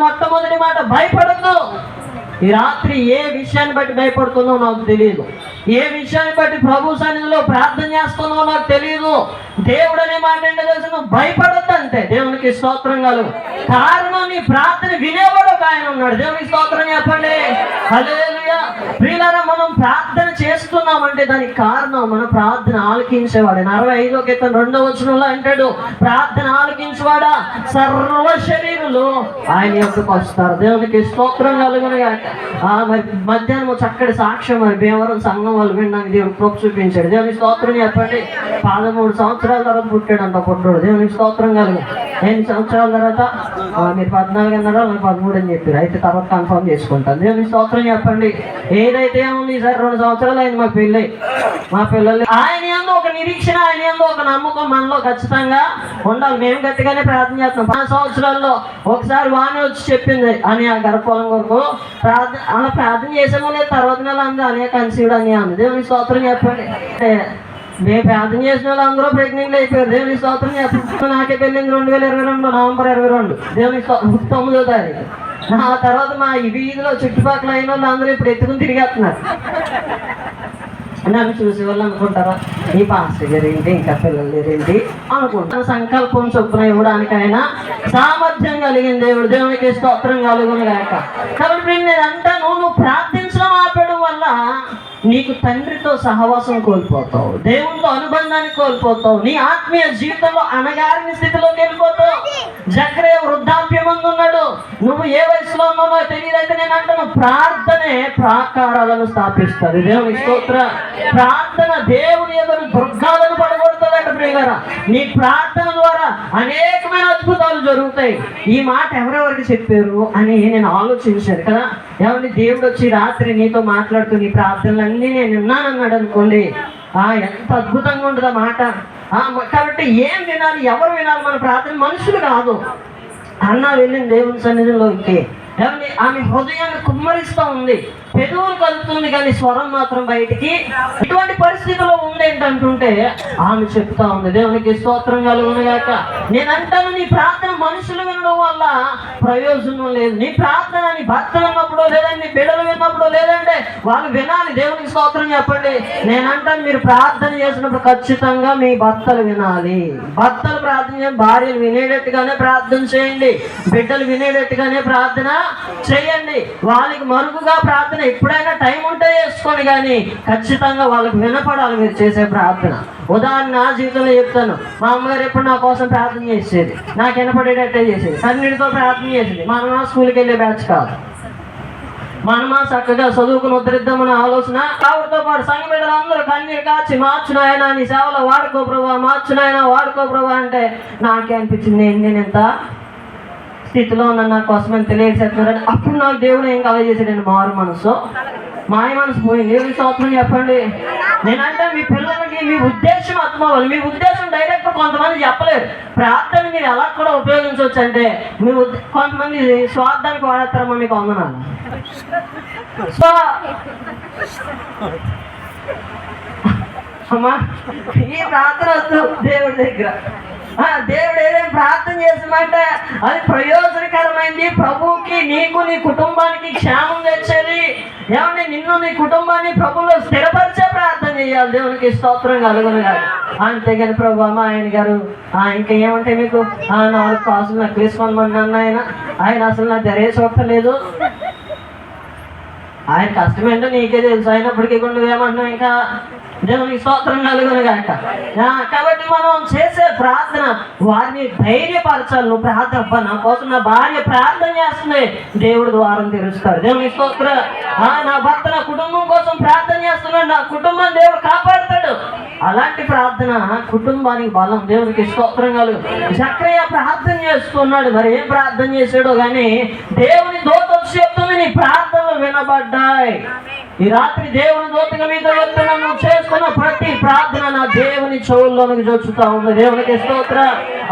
మొట్టమొదటి మాట భయపడద్దు. ఈ రాత్రి ఏ విషయాన్ని బట్టి భయపడుతుందో నాకు తెలియదు ఏ విషయాన్ని బట్టి ప్రభు సన్నిధిలో ప్రార్థన చేస్తున్నావో నాకు తెలియదు దేవుడు అనే మాట ఏంటో తెలుసు? నువ్వు భయపడద్దు అంతే దేవునికి స్తోత్రం కలుగు కారణం నీ ప్రార్థన వినేవాడు ఒక ఆయన ఉన్నాడు. దేవునికి స్తోత్రం చెప్పండి. అదే హల్లెలూయా ప్రియులారా మనం ప్రార్థన చేస్తున్నామంటే దానికి కారణం మన ప్రార్థన ఆలకించేవాడు. అరవై ఐదో క్రితం రెండో వచనంలో అంటాడు ప్రార్థన ఆలకించేవాడా? సర్వ శరీరులు ఆయన యొక్క వస్తారు. దేవునికి స్తోత్రం కలుగును మరి మధ్యాహ్నం చక్కటి సాక్ష్యం మరి భీమవరం సంఘం వాళ్ళు వినడానికి దేవుడు కృప చూపించాడు. దేవునికి స్తోత్రం చెప్పండి. పదమూడు సంవత్సరాల తర్వాత పుట్టాడంట పుట్టాడు. దేవునికి స్తోత్రం కలుగు ఎన్ని సంవత్సరాల తర్వాత? మీరు పద్నాలుగు అన్నారా? పదమూడు అని చెప్పారు. అయితే తర్వాత కన్ఫర్మ్ చేసుకుంటాను. దేవుని స్తోత్రం చెప్పండి. ఏదైతే ఉంది సార్ రెండు సంవత్సరాలు అయింది మా పెళ్ళి. మా పిల్లలు ఆయన ఎందు ఒక నిరీక్షణ ఆయన ఎందు ఒక నమ్మకం మనలో ఖచ్చితంగా ఉండాలి. మేము గట్టిగానే ప్రార్థన చేస్తాం పాంచ్ సంవత్సరాల్లో ఒకసారి వాణి వచ్చి చెప్పింది అని ఆ గర్భఫలం కొరకు ప్రార్థన అలా ప్రార్థన చేసామో లేదు తర్వాత నెల అంది అనే కన్సీవ్డ్ అని. అంది దేవుని స్తోత్రం చెప్పండి. మేము ప్రార్థన చేసిన వాళ్ళు అందరూ ప్రెగ్నెంట్ అయిపోయారు. దేవుని స్తోత్రం చెప్పండి నాకే పెళ్ళింది రెండు వేల ఇరవై రెండు నవంబర్ ఇరవై రెండు. దేవుని తొమ్మిదో తారీఖు ఆ తర్వాత మా వీధిలో చుట్టుపక్కల అయిన వాళ్ళు అందరూ ఇప్పుడు ఎత్తుకుని తిరిగేస్తున్నారు నన్ను చూసి వాళ్ళు అనుకుంటారా? ఈ పాస్టర్ గారు ఏంటి? ఇంకా పిల్లలు లేరేంటి అనుకుంటారు. సంకల్పం చొప్పున ఇవ్వడానికైనా సామర్థ్యం కలిగిన దేవుడు దేవునికి స్తోత్రం కలుగును గాక. కాబట్టి నేను అంటాను నువ్వు ప్రార్థించడం ఆపడం వల్ల నీకు తండ్రితో సహవాసం కోల్పోతావు దేవునితో అనుబంధాన్ని కోల్పోతావు నీ ఆత్మీయ జీవితంలో అనగారిన స్థితిలోకి వెళ్ళిపోతావు. జక్రే వృద్ధాప్యం ఉన్నాడు నువ్వు ఏ వయసులో ఉన్నావో తెలియదైతే నేను అంటాను. ప్రార్థనే ప్రాకారాలను స్థాపిస్తుంది. దేవుని స్తోత్ర. ప్రార్థన దేవుని ఎదురు దుర్గాలను పడగొడుతుందట ప్రియగారా. నీ ప్రార్థన ద్వారా అనేకమైన అద్భుతాలు జరుగుతాయి. ఈ మాట ఎవరెవరికి చెప్పారు అని నేను ఆలోచించాను కదా. ఎవరిని దేవుడు వచ్చి రాత్రి నీతో మాట్లాడుతూ నీ ప్రార్థనలన్నీ నేను విన్నానన్నాడు అనుకోండి. ఆ ఎంత అద్భుతంగా ఉంటుంది ఆ మాట. ఆ, కాబట్టి ఏం వినాలి ఎవరు వినాలి మన ప్రార్థన? మనుషులు కాదు. అన్న వెళ్ళిన దేవుని సన్నిధిలోకి. ఏమండి ఆమె హృదయాన్ని కుమ్మరిస్తూ ఉంది. పెదవులు కలుపుతుంది కానీ స్వరం మాత్రం బయటికి. ఇటువంటి పరిస్థితిలో ఉంది ఏంటంటుంటే ఆమె చెప్తా ఉంది దేవునికి స్తోత్రం కలుగునుగాక. నేను అంటాను నీ ప్రార్థన మనుషులు వినడం వల్ల ప్రయోజనం లేదు. నీ ప్రార్థన నీ భర్త విన్నప్పుడు లేదంటే నీ బిడ్డలు విన్నప్పుడు లేదంటే వాళ్ళు వినాలి దేవునికి స్తోత్రం చెప్పండి. నేను అంటాను మీరు ప్రార్థన చేసినప్పుడు ఖచ్చితంగా మీ భర్తలు వినాలి. భర్తలు ప్రార్థన చేయండి భార్యలు వినేటట్టుగానే ప్రార్థన చేయండి. బిడ్డలు వినేటట్టుగానే ప్రార్థన చేయండి. వాళ్ళకి మరుగుగా ప్రార్థన ఎప్పుడైనా టైం ఉంటే చేసుకోండి కానీ ఖచ్చితంగా వాళ్ళకి వినపడాలి మీరు చేసే ప్రార్థన. ఉదాహరణ నా జీవితంలో చెప్తాను. మా అమ్మగారు ఎప్పుడు నా కోసం ప్రార్థన చేసేది. నాకు వినపడేటట్టే చేసేది. కన్నీటితో ప్రార్థన చేసేది. మా అమ్మ స్కూల్కి వెళ్ళే బ్యాచ్ కాదు. మనమా చక్కగా చదువుకుని ఉద్ధరిద్దామన్న ఆలోచన ఆవిడతో పాటు సంఘ అందరూ కన్నీరు కాచి మార్చునాయన నీ సేవలో వాడుకో ప్రభా మార్చునాయన వాడుకో ప్రభా అంటే నాకే అనిపించింది. నేను నేను ఎంత స్థితిలో ఉన్న నా కోసం అని తెలియజేస్తున్నారని అప్పుడు నాకు దేవుడు ఏం కలగ చేశాడండి మారు మనసు. మాయ మనసు పోయింది. ఏమి సంవత్సరం చెప్పండి. నేనంటే మీ పిల్లలకి మీ ఉద్దేశం అర్థమవ్వాలి. మీ ఉద్దేశం డైరెక్ట్ కొంతమంది చెప్పలేరు. ప్రార్థన మీరు ఎలా కూడా ఉపయోగించవచ్చు అంటే మీ కొంతమంది స్వార్థానికి వాడేస్తారమ్మా మీకు వందనాలు. సో అమ్మా ఈ ప్రార్థన వద్దు దేవుడి దగ్గర. దేవుడు ఏదైనా ప్రార్థన చేసామంటే అది ప్రయోజనకరమైంది. ప్రభువుకి నీకు నీ కుటుంబానికి క్షేమం తెచ్చేది. ఏమంటే నిన్ను నీ కుటుంబాన్ని ప్రభులో స్థిరపరిచే ప్రార్థన చేయాలి. దేవునికి స్తోత్రం కలుగును కాదు అంతేగాని ప్రభు అమ్మ ఆయన గారు. ఆ, ఇంకా ఏమంటే మీకు? ఆ, నాలుగు కాసులు నాకు వేసుకోమని అన్న ఆయన ఆయన అసలు నా తెరే చూడలేదు ఆయన కష్టం ఏంటో నీకే తెలుసు. అయినప్పటికీ కూడా నువ్వేమంటున్నావు ఇంకా దేవునికి స్తోత్రం కలుగును గాక. కాబట్టి మనం చేసే ప్రార్థన వారిని ధైర్యపరచాలి. నువ్వు ప్రార్థన నా కోసం నా భార్య ప్రార్థన చేస్తుంది. దేవుడు ద్వారం తెరుస్తాడు. దేవునికి స్తోత్ర. ఆ, నా భర్త నా కుటుంబం కోసం ప్రార్థన చేస్తున్నాడు. నా కుటుంబం దేవుడు కాపాడుతాడు. అలాంటి ప్రార్థన కుటుంబానికి బలం. దేవునికి స్తోత్రం కలుగు. చక్రయ్య ప్రార్థన చేస్తున్నాడు. మరి ఏం ప్రార్థన చేశాడో కానీ దేవుని na die. Amen. ఈ రాత్రి దేవుని దోతగా మీద వచ్చిన నువ్వు చేసుకున్న ప్రతి ప్రార్థన నా దేవుని చెవుల్లోనికి చొచ్చుతా ఉంది. దేవునికి స్తోత్ర.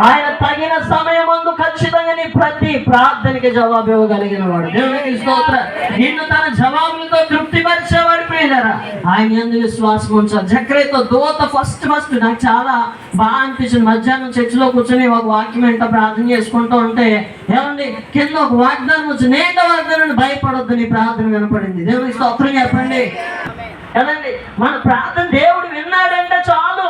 ఆయన తగిన సమయం ముందు ఖచ్చితంగా నీ ప్రతి ప్రార్థనకి జవాబు ఇవ్వగలిగిన వాడు దేవునికి స్తోత్ర. నిన్ను తన జవాబులతో తృప్తిపరిచేవాడు ప్రియులరా. ఆయన ఎందు విశ్వాసం ఉంచాలి. జక్రేతో దోత ఫస్ట్ ఫస్ట్ నాకు చాలా బాగా అనిపించింది. మధ్యాహ్నం చర్చిలో కూర్చొని ఒక వాక్యం ఏంటో ప్రార్థన చేసుకుంటూ ఉంటే ఏమండి కింద ఒక వాగ్దానం వచ్చి ఏంటో వాగ్దానం భయపడొద్దు నీ ప్రార్థన వినపడింది. దేవునికి స్తోత్రం చెప్పండి. కదండి మన ప్రార్థన దేవుడు విన్నాడంటే చాలు.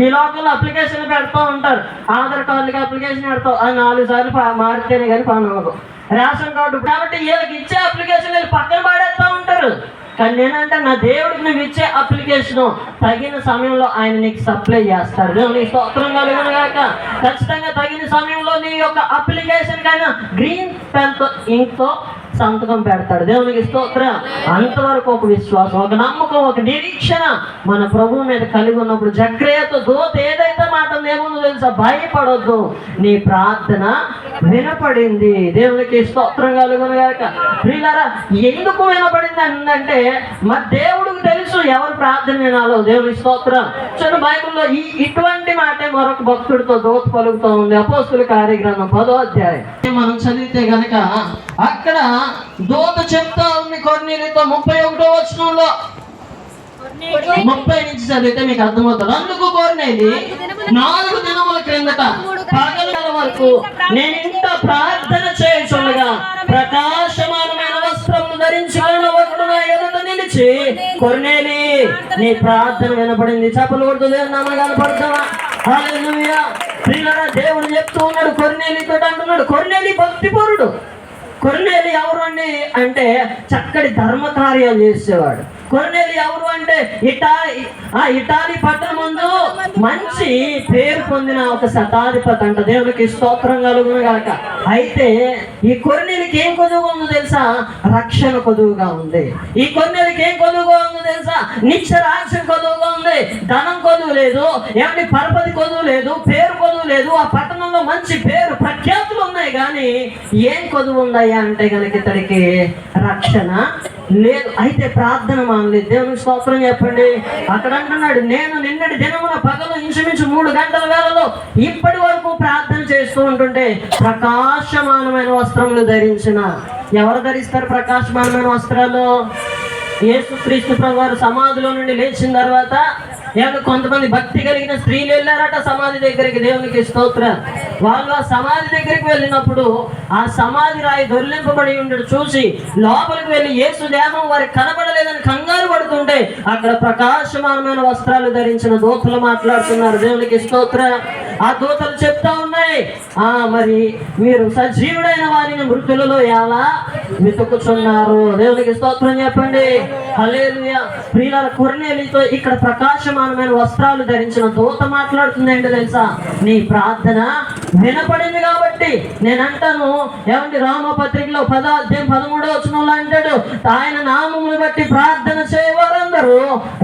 ఈ లోకంలో అప్లికేషన్ పెడతా ఉంటారు. ఆధార్ కార్డుకి అప్లికేషన్ పెడతావు. అది నాలుగు సార్లు మారితేనే కానీ పని అవ్వదు. రేషన్ కార్డు కాబట్టి వీళ్ళకి ఇచ్చే అప్లికేషన్ వీళ్ళు పక్కన పాడేస్తూ ఉంటారు. కానీ నేనంటే నా దేవుడికి నువ్వు ఇచ్చే అప్లికేషన్ తగిన సమయంలో ఆయన నీకు సప్లై చేస్తాడు. దేవుని స్తోత్రం కలుగును కాక ఖచ్చితంగా తగిన సమయంలో నీ యొక్క అప్లికేషన్ కైనా గ్రీన్ పెన్తో ఇంక్తో సంతకం పెడతాడు. దేవునికి స్తోత్రం. అంతవరకు ఒక విశ్వాసం ఒక నమ్మకం ఒక నిరీక్షణ మన ప్రభువు మీద కలిగి ఉన్నప్పుడు జక్రియతో దోత ఏదైతే మాట ఏముందో తెలుసా? భయపడొద్దు. నీ ప్రార్థన వినపడింది. దేవునికి స్తోత్రం కలుగును గాక. ఎందుకు వినపడింది అంటే మా దేవుడు ఎవరు ప్రార్థన వినాలో? దేవుని స్తోత్రం. చూడండి బైబిల్లో ఈ ఇటువంటి మాటే మరొక భక్తుడితో దోత పలుకుతూ ఉంది. అపోస్తుల కార్యక్రమం పదో అధ్యాయం. మనం చదివితే గనక అక్కడ దోత చెప్తా ఉంది కొన్నితో ముప్పై ఒకటో వచనంలో. ముప్పై నుంచి చదివితే మీకు అర్థమవుతుంది. అందుకు కోరినది నాలుగు దినముల క్రిందట పగల వరకు నేను ఇంత ప్రార్థన చేయుచుండగా ప్రకాశమానమైన వస్త్రం ధరించు నిలిచి కొర్నేలి. నీ ప్రార్థన వినపడింది. చెప్పలు కొడుతుంది నామ కనపడతావా? ప్రియులారా దేవుడు చెప్తూ ఉన్నాడు కొర్నేలితో అంటున్నాడు కొర్నేలి భక్తిపరుడు. కొర్నేలి ఎవరు అండి? అంటే చక్కటి ధర్మ కార్యాలు చేసేవాడు. కొర్నేలి ఎవరు అంటే ఇటాలి ఆ ఇటాలి పట్టణం ముందు మంచి పేరు పొందిన ఒక శతాధిపతి అంట. దేవునికి స్తోత్రం కలుగును గాక. అయితే ఈ కొర్నేలికి ఏం కొదువుగా ఉందో తెలుసా? రక్షణ కొదువుగా ఉంది. ఈ కొర్నేలికి ఏం కొదువుగా ఉందో తెలుసా? నిత్య రాక్షణ కొదువుగా ఉంది. ధనం కొదువు లేదు. ఏమంటే పరపతి కొదువు లేదు పేరు కొదువు లేదు. ఆ పట్టణంలో మంచి పేరు ప్రఖ్యాతులు ఉన్నాయి. కానీ ఏం కొదువు ఉందయ్యా అంటే కనుక ఇతడికి రక్షణ లేదు అయితే ప్రార్థన మానలేదు దేవునికి స్తోత్రం చెప్పండి. అక్కడ అంటున్నాడు నేను నిన్నటి దినమున పగలు ఇంచుమించు మూడు గంటల వేళలో ఇప్పటి వరకు ప్రార్థన చేస్తూ ఉంటుంటే ప్రకాశమానమైన వస్త్రములు ధరించిన. ఎవరు ధరిస్తారు ప్రకాశమానమైన వస్త్రాలు? యేసుక్రీస్తు ప్రభు వారు సమాధిలో నుండి లేచిన తర్వాత ఏమన్నా కొంతమంది భక్తి కలిగిన స్త్రీలు వెళ్ళారట సమాధి దగ్గరికి? దేవునికి స్తోత్ర. వాళ్ళు ఆ సమాధి దగ్గరికి వెళ్ళినప్పుడు ఆ సమాధి రాయి దొర్లింపబడి ఉండడు చూసి లోపలికి వెళ్ళి యేసు దేవం వారికి కనబడలేదని కంగారు పడుతుంటే అక్కడ ప్రకాశమానమైన వస్త్రాలు ధరించిన దూతలు మాట్లాడుతున్నారు. దేవునికి స్తోత్ర. ఆ దూతలు చెప్తా ఉన్నాయి ఆ మరి మీరు సజీవుడైన వారిని మృతులలో ఎలా వెతుకుతున్నారు దేవునికి స్తోత్రం చెప్పండి. హల్లెలూయా. ప్రియుల కొరనేలితో ఇక్కడ ప్రకాశం ప్రకాశమానమైన వస్త్రాలు ధరించిన దూత మాట్లాడుతుంది ఏంటో తెలుసా? నీ ప్రార్థన వినపడింది కాబట్టి నేను అంటాను ఏమండి రామపత్రికలో పదార్థం పదమూడో వచనంలో అంటాడు ఆయన నామమును బట్టి ప్రార్థన చేయవారందరూ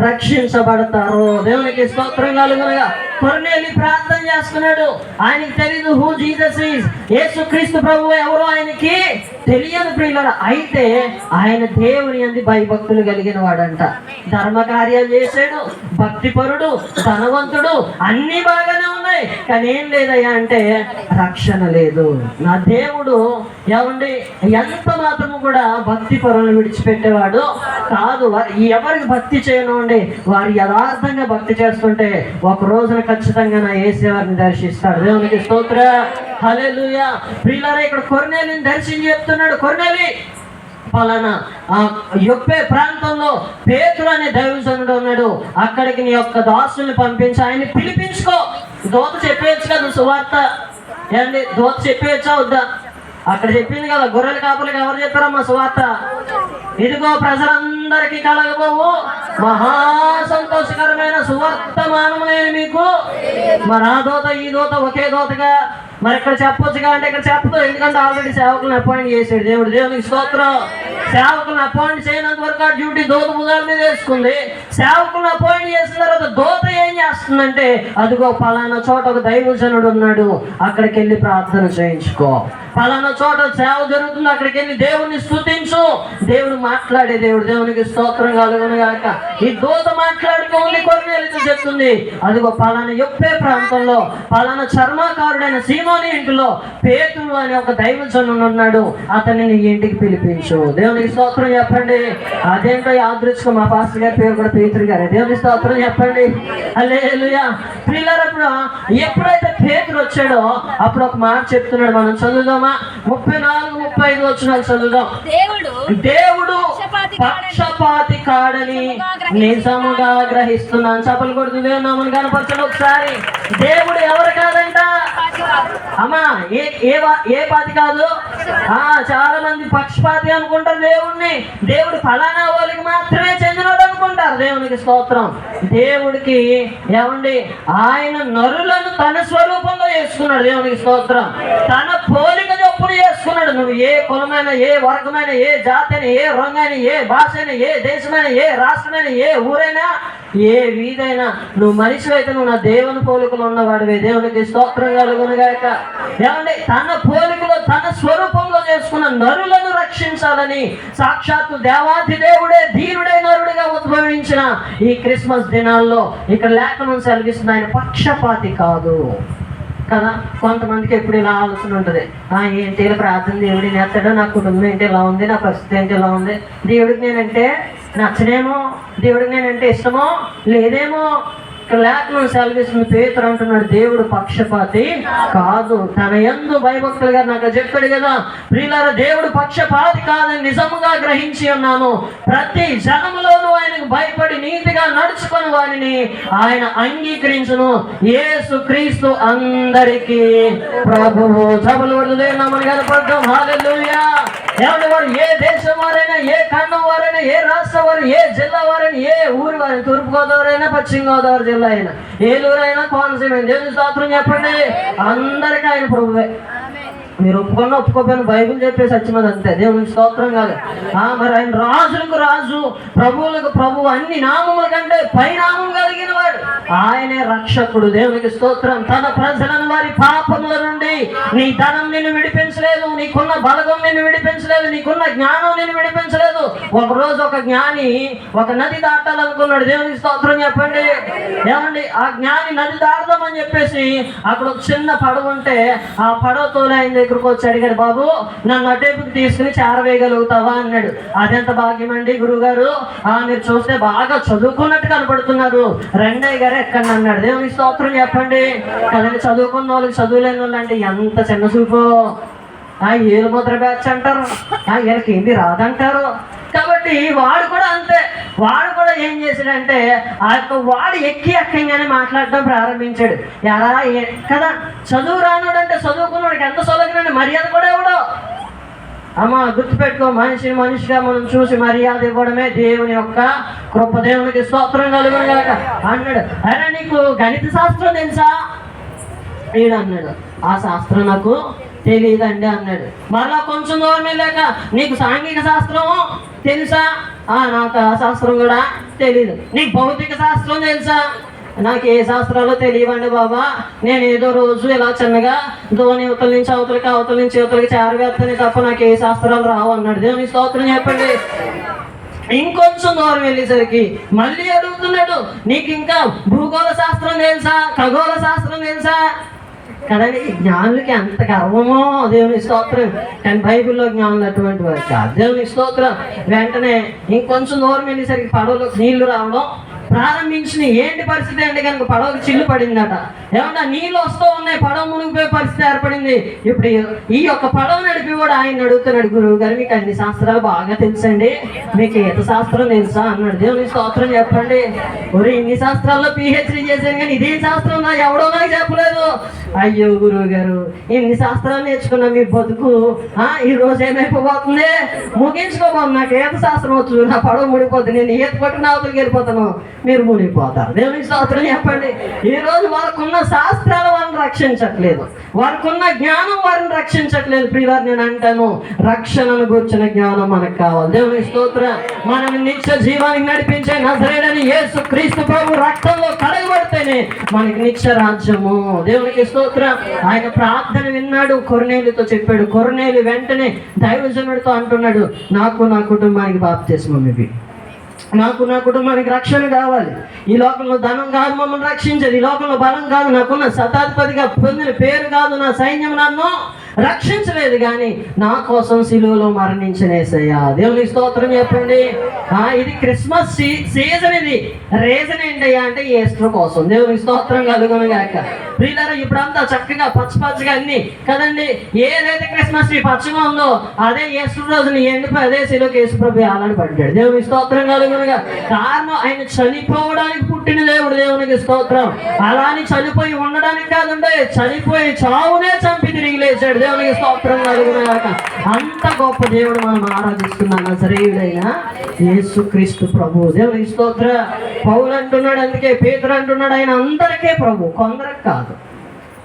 రక్షించబడతారు. దేవునికి స్తోత్రం కలుగునగా. కొన్నేళ్ళు ప్రార్థన చేస్తున్నాడు. ఆయనకి తెలియదు హూ జీసస్ ఈజ్ యేసుక్రీస్తు ప్రభు ఎవరో ఆయనకి తెలియదు ప్రియుల అయితే ఆయన దేవుని అంది భయభక్తులు కలిగిన వాడంట. ధర్మ కార్యాలు చేశాడు భక్తిపరుడు ధనవంతుడు అన్ని బాగానే ఉన్నాయి. కానీ ఏం లేదయ్యా అంటే రక్షణ లేదు. నా దేవుడు ఏమండి ఎంత మాత్రము కూడా భక్తి పరులను విడిచిపెట్టేవాడు కాదు. ఎవరికి భక్తి చేయనండి వారు యథార్థంగా భక్తి చేస్తుంటే ఒక రోజున ఖచ్చితంగా నా ఏసేవారిని దర్శిస్తాడు. దేవునికి స్తోత్ర. హలే ప్రియులారా ఇక్కడ కొరనేలిని దర్శించి చెప్తున్నాడు కొరనేలి పలానా ఆ యొప్పే ప్రాంతంలో పేతుడు అనే దైవజనుడు ఉన్నాడు. అక్కడికి నీ యొక్క దాసుల్ని పంపించి ఆయన్ని పిలిపించుకో. దోత చెప్పేయచ్చు కదా సువార్త. ఏంటి దోత చెప్పేయచ్చా వద్దా? అక్కడ చెప్పింది కదా గొర్రెల కాపులకు ఎవరు చెప్పారమ్మా సువార్త? ఇదిగో ప్రజలందరికీ కలగబోవు. మహా సంతోషకరమైన సువర్తమానము నేను మీకు. మరి ఆ దోత ఈ దోత ఒకే దోతగా మరి ఇక్కడ చెప్పొచ్చు అంటే ఇక్కడ చెప్పదు. ఎందుకంటే ఆల్రెడీ సేవకులను అపాయింట్ చేశాడు దేవుడు. దేవునికి స్తోత్రం. సేవకులను అపాయింట్ చేయనంత వరకు ఆ డ్యూటీ దోత భుజాల మీద వేసుకుంది. సేవకులను అపాయింట్ చేసిన తర్వాత దోత ఏం చేస్తుందంటే అదిగో పలానా చోట ఒక దైవజనుడు ఉన్నాడు. అక్కడికి వెళ్ళి ప్రార్థన చేయించుకో. పలానా చోట సేవ జరుగుతుంది. అక్కడికి వెళ్ళి దేవుని స్థుతించు దేవుడు మాట్లాడే దేవుడు దేవునికి స్తోత్రం కలుగును గాక. ఈ దూత మాట్లాడుకోండి కొన్నేళ్ళతో చెప్తుంది. అదిగో పలానా ఎప్పే ప్రాంతంలో పలానా చర్మాకారుడైన సీమ సీమోని ఇంటిలో పేతుడు అనే ఒక దైవజనుడు ఉన్నాడు. అతన్ని నీ ఇంటికి పిలిపించు. దేవునికి దేవునికి స్తోత్రం చెప్పండి. అదేంటో యాదృచ్ఛిక మా పాస్టర్ గారి పేరు కూడా పేతురు గారు. దేవునికి స్తోత్రం చెప్పండి. అల్లేలుయా పిల్లలప్పుడు ఎప్పుడైతే పేతురు వచ్చాడో అప్పుడు ఒక మాట చెప్తున్నాడు. మనం చదువుదామా? ముప్పై నాలుగు ముప్పై ఐదు వచ్చిన చదువుదాం. దేవుడు దేవుడు పక్షపాతి కాడని నిజముగా గ్రహిస్తున్నాను. చపలు కొడుతూ దేవునామని కనపరచండి ఒకసారి. దేవుడు ఎవరు కాదంట? అమ్మా ఏ ఏ ఏ పాతి కాదు? ఆ చాలా మంది పక్షపాతి అనుకుంటారు దేవుణ్ణి. దేవుడు ఫలానా వాళ్ళకి మాత్రమే చెందినోడు అనుకుంటారు దేవునికి స్తోత్రం. దేవుడికి ఏమండి? ఆయన నరులను తన స్వరూపంలో చేసుకున్నాడు దేవునికి స్తోత్రం. తన పోలిక చేస్తున్నాడు చేసుకున్నాడు నువ్వు. ఏ కులమైన ఏ వర్గమైన ఏ జాతి ఏ రంగైనా ఏ భాష అయినా ఏ దేశమైన ఏ రాష్ట్రమైన ఏ ఊరైనా ఏ వీధైనా నువ్వు మనిషి అయితే నువ్వు నా దేవుని పోలికలు ఉన్నవాడివే. దేవునికి స్తోత్రం కలుగునుగాక ఏమండి? తన పోలికలో తన స్వరూపంలో చేసుకున్న నరులను రక్షించాలని సాక్షాత్తు దేవాది దేవుడే ధీరుడే నరుడిగా ఉద్భవించిన ఈ క్రిస్మస్ దినాల్లో ఇక్కడ లేఖనం సెలగిస్తున్న ఆయన పక్షపాతి కాదు. కదా? కొంతమందికి ఎప్పుడు ఇలా ఆలోచన ఉంటుంది. ఆ ఏంటి ఇలా ప్రార్థన దేవుడు నేస్తాడో నా కుటుంబం ఏంటి ఇలా ఉంది? నా పరిస్థితి ఏంటి ఇలా ఉంది? దేవుడికి నేనంటే నచ్చనేమో? దేవుడికి నేనంటే ఇష్టమో? లేదేమో? లేఖనం సెలవిస్తున్న పేతురు అంటున్నాడు దేవుడు పక్షపాతి కాదు. తన ఎందు భయభక్తులు గారు నాకు చెప్పాడు కదా. ప్రియులారా దేవుడు పక్షపాతి కాదని నిజముగా గ్రహించి ఉన్నాను. ప్రతి జనములోనూ ఆయనకు భయపడి నీతిగా నడుచుకుని వారిని ఆయన అంగీకరించును. యేసు క్రీస్తు అందరికీ ప్రభువు. సభలు వదిలేనామని కనపడతాం హాలెలూయా ఏమంటే వారు? ఏ దేశం వారైనా ఏ ఖండం వారైనా ఏ రాష్ట్రం వారు ఏ జిల్లా వారైనా ఏ ఊరు వారైనా తూర్పు గోదావరి అయినా పశ్చిమ గోదావరి జిల్లా అయినా ఏలూరు అయినా కోనసీమ దేవుని స్తోత్రం చెప్పండి. అందరికీ ఆయన ప్రభువే. మీరు ఒప్పుకున్న ఒప్పుకోపోయిన బైబిల్ చెప్పే సత్యమది అంతే. దేవునికి స్తోత్రం కాదు. ఆ, మరి ఆయన రాజులకు రాజు ప్రభువులకు ప్రభు అన్ని నామముల కంటే పై నామం కలిగిన వాడు. ఆయనే రక్షకుడు. దేవునికి స్తోత్రం. తన ప్రజలను వారి పాపముల నుండి నీ ధనం నిన్ను విడిపించలేదు నీకున్న బలగం నిన్ను విడిపించలేదు నీకున్న జ్ఞానం నిన్ను విడిపించలేదు. ఒక రోజు ఒక జ్ఞాని ఒక నది దాటాలనుకున్నాడు. దేవునికి స్తోత్రం చెప్పండి. ఏమండి? ఆ జ్ఞాని నది దాటదామని చెప్పేసి అక్కడ ఒక చిన్న పడవ ఉంటే ఆ పడవతోనే ఆయన దగ్గరకు వచ్చి అడిగాడు బాబు నన్ను అటేపుకి తీసుకుని చేరవేయగలుగుతావా? అన్నాడు. అదెంత భాగ్యం అండి గురుగారు ఆ మీరు చూస్తే బాగా చదువుకున్నట్టు కనపడుతున్నారు. రెండయ్య గారు ఎక్కడ అన్నాడు. దేవుని స్తోత్రం చెప్పండి. కదండి చదువుకున్న వాళ్ళకి చదువులేని వాళ్ళండి ఎంత చిన్న చూపు. ఆ ఏలు ముద్ర బ్యాచ్ అంటారు. ఆ వీళ్ళకి ఏంది రాదంటారు. కాబట్టి వాడు కూడా అంతే. వాడు కూడా ఏం చేశాడంటే ఆ యొక్క వాడు ఎక్కి ఎక్కంగానే మాట్లాడడం ప్రారంభించాడు. ఎలా ఏ- కదా చదువు రానుడు అంటే చదువుకున్నాడికి ఎంత చదువుకున్నాడు మర్యాద కూడా ఇవ్వడు. అమ్మ గుర్తుపెట్టుకో మనిషిని మనిషిగా మనం చూసి మర్యాద ఇవ్వడమే దేవుని యొక్క కృప. దేవునికి స్తోత్రం కలుగును కనుక అన్నాడు అయినా నీకు గణిత శాస్త్రం తెలుసా? వీడు అన్నాడు. ఆ శాస్త్రం నాకు తెలియదండి అన్నాడు. మరలా కొంచెం దూరం వెళ్ళాక నీకు సాంఘిక శాస్త్రం తెలుసా? ఆ నాకు ఆ శాస్త్రం కూడా తెలియదు నీకు భౌతిక శాస్త్రం తెలుసా? నాకు ఏ శాస్త్రాలు తెలియవండి బాబా. నేను ఏదో రోజు ఇలా చిన్నగా ధోని అవతల నుంచి అవతలకి అవతల నుంచి అవతలకి చేరవేస్తాను తప్ప నాకు ఏ శాస్త్రాలు రావు అన్నాడు. దేవుని స్తోత్రం చెప్పండి. ఇంకొంచెం దూరం వెళ్ళేసరికి మళ్ళీ అడుగుతున్నాడు నీకు ఇంకా భూగోళ శాస్త్రం తెలుసా? ఖగోళ శాస్త్రం తెలుసా? కదండి జ్ఞానులకి ఎంత గర్వమో దేవుని స్తోత్రం. కానీ బైబిల్లో జ్ఞానులు అటువంటి వారు కాదు. దేవుని స్తోత్రం వెంటనే ఇంకొంచెం దూరం వెళ్ళేసరికి పడవలో నీళ్ళు రావడం ప్రారంభించిన ఏంటి పరిస్థితి అంటే కనుక పడవకి చిల్లు పడిందట. ఏమన్నా నీళ్ళు వస్తూ ఉన్నాయి పడవ మునిగిపోయే పరిస్థితి ఏర్పడింది. ఇప్పుడు ఈ- యొక్క పడవ నడిపి కూడా ఆయన అడుగుతున్నాడు గురువు గారు మీకు అన్ని శాస్త్రాలు బాగా తెలుసండి. మీకు ఈత శాస్త్రం తెలుసా? అన్నాడు. దేవుని స్తోత్రం చెప్పండి. ఒరే ఇన్ని శాస్త్రాల్లో పిహెచ్డి చేశాను కానీ ఇదే శాస్త్రం? నా ఎవడో నాకు చెప్పలేదు. అయ్యో గురువు గారు ఇన్ని శాస్త్రాలు నేర్చుకున్న మీ బతుకు? ఆ ఈ రోజు ఏమైపోతుంది ముగించుకోబోదు నాకు ఏత శాస్త్రం వచ్చు నా పడవ ముడిపోతుంది నేను ఈత పట్టుకుని అవతలకి వెళ్ళిపోతాను. మీరు మునిగిపోతారు. దేవుని శాస్త్రం చెప్పండి. ఈ రోజు వారికున్న శాస్త్రాలు వారిని రక్షించట్లేదు. వారికున్న జ్ఞానం వారిని రక్షించట్లేదు. ప్రియులారు నేను అంటాను రక్షణను కూర్చున్న జ్ఞానం మనకు కావాలి. దేవుని స్తోత్ర. మనం నిత్య జీవానికి నడిపించే నజరేడని యేసు క్రీస్తు ప్రభు రక్తంలో కడగబడితేనే మనకి నిత్య రాజ్యము. దేవునికి స్తోత్ర. ఆయన ప్రార్థన విన్నాడు. కొరనేలుతో చెప్పాడు కొరనేలు వెంటనే దైవజనుడితో అంటున్నాడు నాకు నా కుటుంబానికి బాప్తిస్మం ఇవి నాకు నా కుటుంబానికి రక్షణ కావాలి. ఈ లోకంలో ధనం కాదు మమ్మల్ని రక్షించేది. ఈ లోకంలో బలం కాదు. నాకున్న శతాధిపతిగా పొందిన పేరు కాదు. నా సైన్యం నన్ను రక్షించలేదు కానీ నా కోసం సిలువలో మరణించిన ఏసయ్యా. దేవునికి స్తోత్రం చెప్పండి. ఆ, ఇది క్రిస్మస్ సీ- సీజన్ ఇది. రీజన్ ఏంటయ్యా అంటే ఈస్టర్ కోసం. దేవునికి స్తోత్రం కలుగును గాక. ప్రియులారా ఇప్పుడంతా చక్కగా పచ్చ పచ్చగా అన్ని కదండి. ఏదైతే క్రిస్మస్ ట్రీ పచ్చగా ఉందో అదే ఈస్టర్ రోజుని ఎండిపోయి అదే సిలువకి యేసు ప్రభు ఆలని పడ్డాడు దేవునికి స్తోత్రం కలుగునుగా కారణం ఆయన చనిపోవడానికి పుట్టిన దేవుడు దేవునికి స్తోత్రం. అలా అని చనిపోయి ఉండడానికి కాదంటే చనిపోయి చావునే చంపి తిరిగి లేచాడు దేవునికి స్తోత్రం కలుగునుగాక అంత గొప్ప దేవుడు మనం ఆరాధిస్తున్న. నజరేయుడైన యేసుక్రీస్తు ప్రభు. దేవునికి స్తోత్ర. పౌలు అంటున్నాడు అందుకే పేతురు అంటున్నాడు ఆయన అందరికీ ప్రభు. కొందరికి కాదు.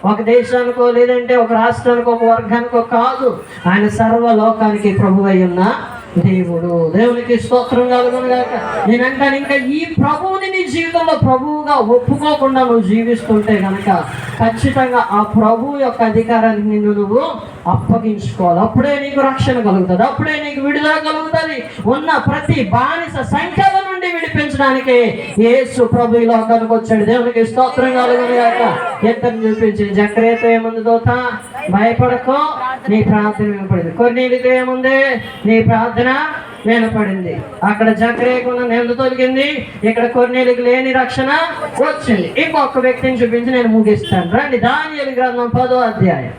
ఒక దేశానికో లేదంటే ఒక రాష్ట్రానికో ఒక వర్గానికో కాదు. ఆయన సర్వలోకానికి ప్రభు అయి ఉన్న దేవుడు దేవునికి స్తోత్రం కలుగునుగాక నేనంటాను ఇంకా ఈ ప్రభువుని నీ జీవితంలో ప్రభువుగా ఒప్పుకోకుండా నువ్వు జీవిస్తుంటే కనుక ఖచ్చితంగా ఆ ప్రభు యొక్క అధికారాన్ని నిన్ను నువ్వు అప్పగించుకోవాలి. అప్పుడే నీకు రక్షణ కలుగుతుంది. అప్పుడే నీకు విడుదల కలుగుతుంది. ఉన్న ప్రతి బానిస సంఖ్యల నుండి చూపించడానికి యేసు ప్రభు ఈ లోకానికి వచ్చాడు. దేవునికి స్తోత్రం కలుగునుగాక ఇద్దరు చూపించింది జక్రేత ఏముంది దోత? భయపడకు. నీ ప్రార్థన వినపడింది. కొన్నిటితో ఏముంది? నీ ప్రార్థన వినపడింది. అక్కడ జక్రేకున్న నెందు తొలగింది. ఇక్కడ కొన్నేళ్ళకి లేని రక్షణ వచ్చింది. ఇంకొక వ్యక్తిని చూపించి నేను ముగిస్తాను. రండి దానియలు గ్రంథం పదో అధ్యాయం.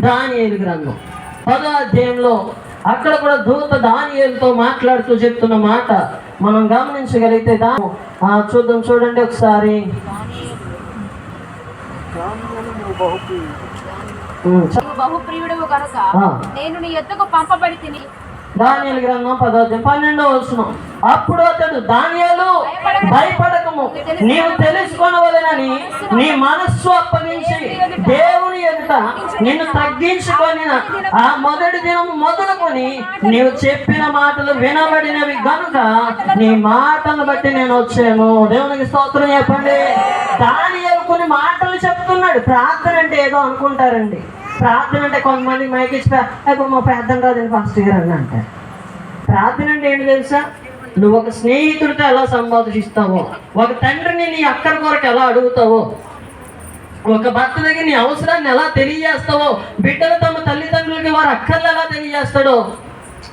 దానియేలు గ్రంథం పదో అధ్యాయంలో అక్కడ కూడా దూత దానియేలుతో మాట్లాడుతూ చెప్తున్న మాట మనం గమనించగలిగితే దా ఆ, చూద్దాం చూడండి ఒకసారి బహుప్రియుడవు కనుక. నేను నీ ఎద్దకు పంపబడి తిని దానియలు గ్రంథం పదో పన్నెండో వచ్చిన అప్పుడు అతడు దానియాలు భయపడకము. నీవు తెలుసుకొనవలెనని నీ మనస్సు అప్పగించి దేవుని ఎదుట నిన్ను తగ్గించుకొని ఆ మొదటి దినం మొదలుకొని నీవు చెప్పిన మాటలు వినబడినవి గనుక నీ మాటలు బట్టి నేను వచ్చాను. దేవునికి స్తోత్రం చెప్పండి. దాని కొన్ని మాటలు చెప్తున్నాడు. ప్రార్థన అంటే ఏదో అనుకుంటారండి. ప్రార్థన అంటే కొంతమంది మైక్ ఇప్పుడు మా ప్రార్థన రాదని ఫస్ట్ ఇయర్ అని అంటారు ప్రార్థన అంటే ఏంటి తెలుసా? నువ్వు ఒక స్నేహితుడితో ఎలా సంభాషిస్తావో ఒక తండ్రిని నీ అక్కల కొరకు ఎలా అడుగుతావో ఒక భర్త దగ్గర నీ అవసరాన్ని ఎలా తెలియజేస్తావో బిడ్డలు తమ తల్లిదండ్రులకి వారి అక్కర్లు ఎలా తెలియజేస్తాడో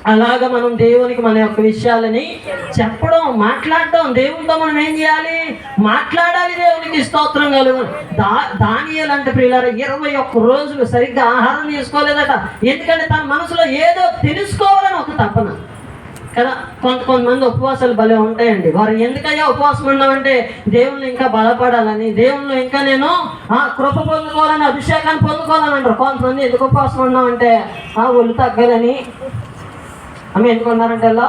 అలాగ మనం దేవునికి మన యొక్క విషయాలని చెప్పడం మాట్లాడడం దేవునితో మనం ఏం చేయాలి? మాట్లాడాలి దేవునికి స్తోత్రం కలుగు దా దానియాలంటే ప్రియులారా ఇరవై ఒక్క రోజులు సరిగ్గా ఆహారం తీసుకోలేదట. ఎందుకంటే తన మనసులో ఏదో తెలుసుకోవాలని ఒక తపన. కదా కొంత కొంతమంది ఉపవాసాలు భలే ఉంటాయండి. వారు ఎందుకయ్యా ఉపవాసం ఉన్నామంటే దేవుళ్ళు ఇంకా బలపడాలని దేవుళ్ళు ఇంకా నేను ఆ కృప పొందుకోవాలని అభిషేకాన్ని పొందుకోవాలని అంటారు. కొంతమంది ఎందుకు ఉపవాసం ఉన్నామంటే ఆ ఒళ్ళు తగ్గాలని ఆమె ఎందుకు అన్నారంటే అలా?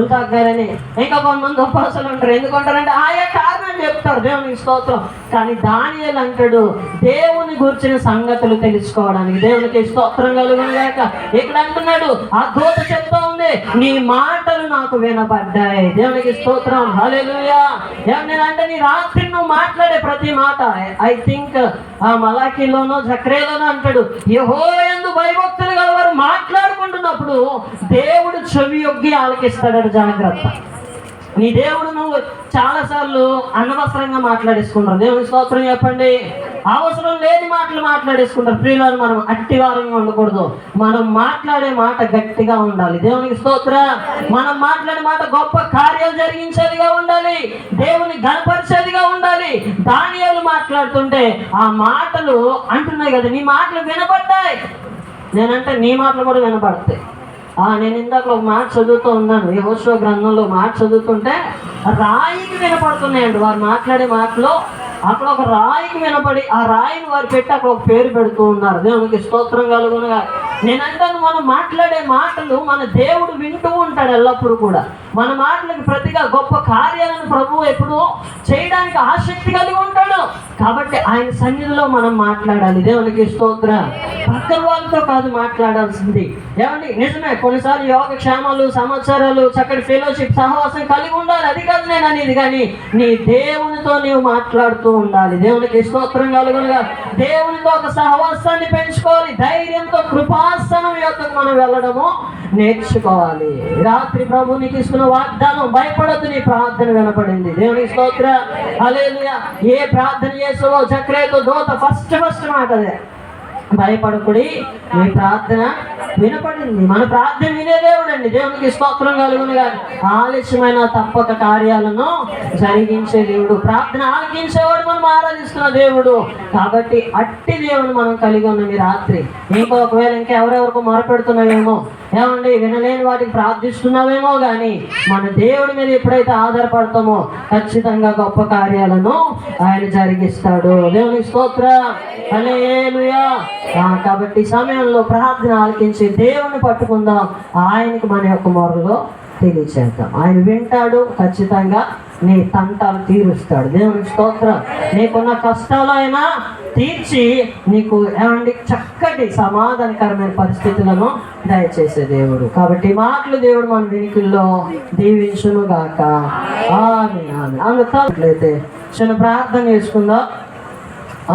తగ్గాలని ఇంకా కొంతమంది ఉపవాసాలు ఉంటారు. ఎందుకుంటారంటే ఆయా కారణం చెప్తారు. దేవునికి స్తోత్రం. కానీ దానియలు అంటాడు దేవుని గురించిన సంగతులు తెలుసుకోవడానికి. దేవునికి స్తోత్రం కలుగులేక ఇక్కడ అంటున్నాడు ఆ దూత చెప్తా ఉంది నీ మాటలు నాకు వినపడ్డాయి దేవునికి స్తోత్రం. హల్లెలూయా. ఏమన్నా నీ రాత్రి నువ్వు మాట్లాడే ప్రతి మాట ఐ థింక్ ఆ మలాఖీలోనో జక్రేలోనో అంటాడు. యహో ఎందు భయభక్తులు గలవారు మాట్లాడుకుంటున్నప్పుడు దేవుడు చెవి యొగ్గి ఆలకిస్తాడు జాగ్రత్త నీ దేవుడు నువ్వు చాలాసార్లు అనవసరంగా మాట్లాడేసుకుంటారు. దేవుని స్తోత్రం చెప్పండి. అవసరం లేని మాటలు మాట్లాడేసుకుంటారు. ప్రియులను మనం అట్టివారంగా ఉండకూడదు. మనం మాట్లాడే మాట గట్టిగా ఉండాలి. దేవునికి స్తోత్ర. మనం మాట్లాడే మాట గొప్ప కార్యాలు జరిగించేదిగా ఉండాలి. దేవుని గణపరిచేదిగా ఉండాలి. దానియాలు మాట్లాడుతుంటే ఆ మాటలు అంటున్నాయి కదా. నీ మాటలు వినబడ్డాయి. నేనంటే నీ మాటలు కూడా వినబడతాయి. నేను ఇందాక ఒక మాట చదువుతూ ఉన్నాను. యహోశివ గ్రంథంలో మాట చదువుతుంటే రాయికి వినపడుతున్నాయండి. వారు మాట్లాడే మాటలో అక్కడ ఒక రాయికి వినపడి ఆ రాయిని వారు పెట్టి అక్కడ ఒక పేరు పెడుతూ ఉన్నారు. దేవునికి స్తోత్రం కలుగునగా నేనంటాను మనం మాట్లాడే మాటలు మన దేవుడు వింటూ ఉంటాడు ఎల్లప్పుడూ కూడా. మన మాటలకు ప్రతిగా గొప్ప కార్యాలను ప్రభువు ఎప్పుడూ చేయడానికి ఆసక్తి కలిగి ఉంటాడు. కాబట్టి ఆయన సన్నిధిలో మనం మాట్లాడాలి. దేవునికి స్తోత్ర. పక్కన వాళ్ళతో కాదు మాట్లాడాల్సింది. ఏమండి? నిజమే కొన్నిసార్లు యోగ క్షేమాలు సమాచారాలు చక్కటి ఫెలోషిప్ సహవాసం కలిగి ఉండాలి. అది కాదు నేను అనేది కానీ నీ దేవునితో నీవు మాట్లాడుతూ ఉండాలి. దేవునికి స్తోత్రం కలుగునుగా. దేవునితో ఒక సహవాసాన్ని పెంచుకోవాలి. ధైర్యంతో కృపాసనం యొక్క మనం వెళ్ళడము నేర్చుకోవాలి. రాత్రి ప్రభు నీకు ఇస్తున్న వాగ్దానం భయపడద్దు నీ ప్రార్థన వినపడింది. దేవుని స్తోత్ర. అలే ఏ ప్రార్థన చేసావో చక్రేతో దోత ఫస్ట్ ఫస్ట్ మాట అదే భయపడకుడి. మీ ప్రార్థన వినపడింది. మన ప్రార్థన వినే దేవుడు దేవునికి స్తోత్రం కలుగును కానీ ఆలస్యమైన తప్పక కార్యాలను జరిగించే దేవుడు. ప్రార్థన ఆలకించేవాడు మనం ఆరాధిస్తున్న దేవుడు. కాబట్టి అట్టి దేవుని మనం కలిగి ఉన్నాం ఈ రాత్రి. ఇంకా ఒకవేళ ఇంకా ఎవరెవరికి మొరపెడుతున్నావేమో. ఏమండి వినలేని వాటికి ప్రార్థిస్తున్నావేమో కానీ మన దేవుడి మీద ఎప్పుడైతే ఆధారపడతామో ఖచ్చితంగా గొప్ప కార్యాలను ఆయన జరిగిస్తాడు. దేవుని స్తోత్ర. హల్లెలూయా. కాబట్టి సమయంలో ప్రార్థన ఆలకించి దేవుని పట్టుకుందాం. ఆయనకి మన యొక్క మొరలో తెలియచేద్దాం. ఆయన వింటాడు ఖచ్చితంగా నీ తంటాలు తీరుస్తాడు. దేవుని స్తోత్రం. నీకున్న అయినా తీర్చి నీకు ఏమండి చక్కటి సమాధానకరమైన పరిస్థితులను దయచేసే దేవుడు. కాబట్టి మాటలు దేవుడు మన వినికిల్లో దీవించును గాక ఆమె ఆమె అందుకట్లయితే చిన్న ప్రార్థన చేసుకుందాం.